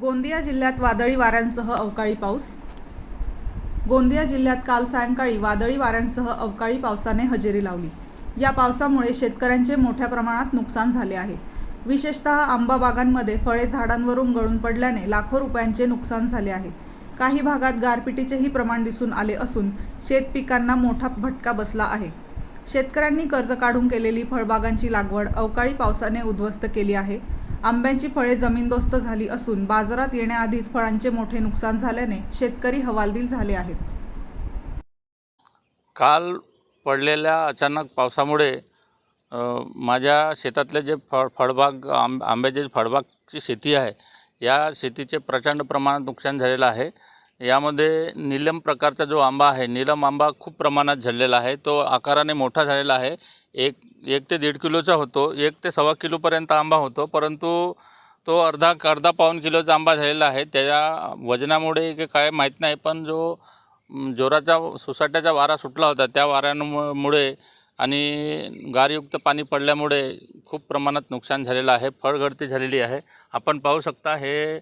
गोंदिया जिल्ह्यात वादळी वाऱ्यांसह अवकाळी पाऊस. गोंदिया जिल्ह्यात काल सायंकाळी वादळी वाऱ्यांसह अवकाळी पावसाने हजेरी लावली. या पावसामुळे शेतकऱ्यांचे मोठ्या प्रमाणात नुकसान झाले आहे. विशेषतः आंबा बागांमध्ये फळे झाडांवरून गळून पडल्याने लाखो रुपयांचे नुकसान झाले आहे. काही भागात गारपिटीचेही प्रमाण दिसून आले असून शेत पिकांना मोठा भटका बसला आहे. शेतकऱ्यांनी कर्ज काढून केलेली फळबागांची लागवड अवकाळी पावसाने उद्ध्वस्त केली आहे. आंब्याची फळे जमीनदोस्त झाली असून बाजारात येण्याआधीच फळांचे मोठे नुकसान झाल्याने शेतकरी हवालदिल झाले आहेत. काल पडलेल्या अचानक पावसामुळे माझ्या शेतातले जे फळ फळबाग आंब आंब्याचे फळबागची शेती आहे या शेतीचे प्रचंड प्रमाणात नुकसान झालेलं आहे. यामध्ये नीलम प्रकारचा जो आंबा आहे नीलम आंबा खूप प्रमाणात झालेला आहे. तो आकाराने मोठा झालेला आहे. एक एक ते दीड किलोचा होतो एक ते सव्वा किलोपर्यंत आंबा होतो परंतु तो अर्धा अर्धा पाऊण किलोचा आंबा झालेला आहे. त्याच्या वजनामुळे की काय माहीत नाही पण जो जोराचा सोसाट्याचा वारा सुटला होता त्या वाऱ्यांमुळे आणि गारयुक्त पाणी पडल्यामुळे खूप प्रमाणात नुकसान झालेलं आहे फळगळती झालेली आहे. आपण पाहू शकता हे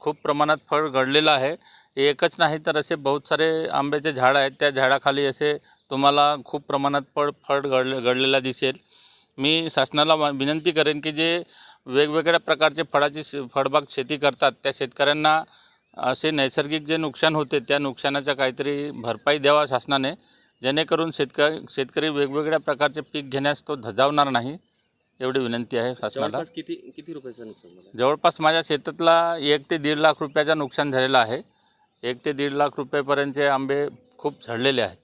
खूप प्रमाणात फळ घडलेलं आहे. एकच नाही तर असे बहुत सारे आंब्याचे झाड आहेत. त्या झाडाखाली असे तुम्हाला खूप प्रमाणात फळ फळ गळले गळलेला दिसेल. मी शासनाला विनंती करेन की जे वेगवेगळ्या प्रकारचे फळाची फळबाग शेती करतात त्या शेतकऱ्यांना असे नैसर्गिक जे नुकसान होते त्या नुकसानाचा काहीतरी भरपाई द्यावा शासनाने जेणेकरून शेतकरी शेतकरी वेगवेगळ्या प्रकारचे पीक घेण्यास तो धजावणार नाही एवढी विनंती आहे शासनाला. किती किती रुपयाचं नुकसान जवळपास माझ्या शेतातला एक ते दीड लाख रुपयाचं नुकसान झालेलं आहे. एक ते दीड लाख रुपयेपर्यंतचे आंबे खूप झडलेले आहेत.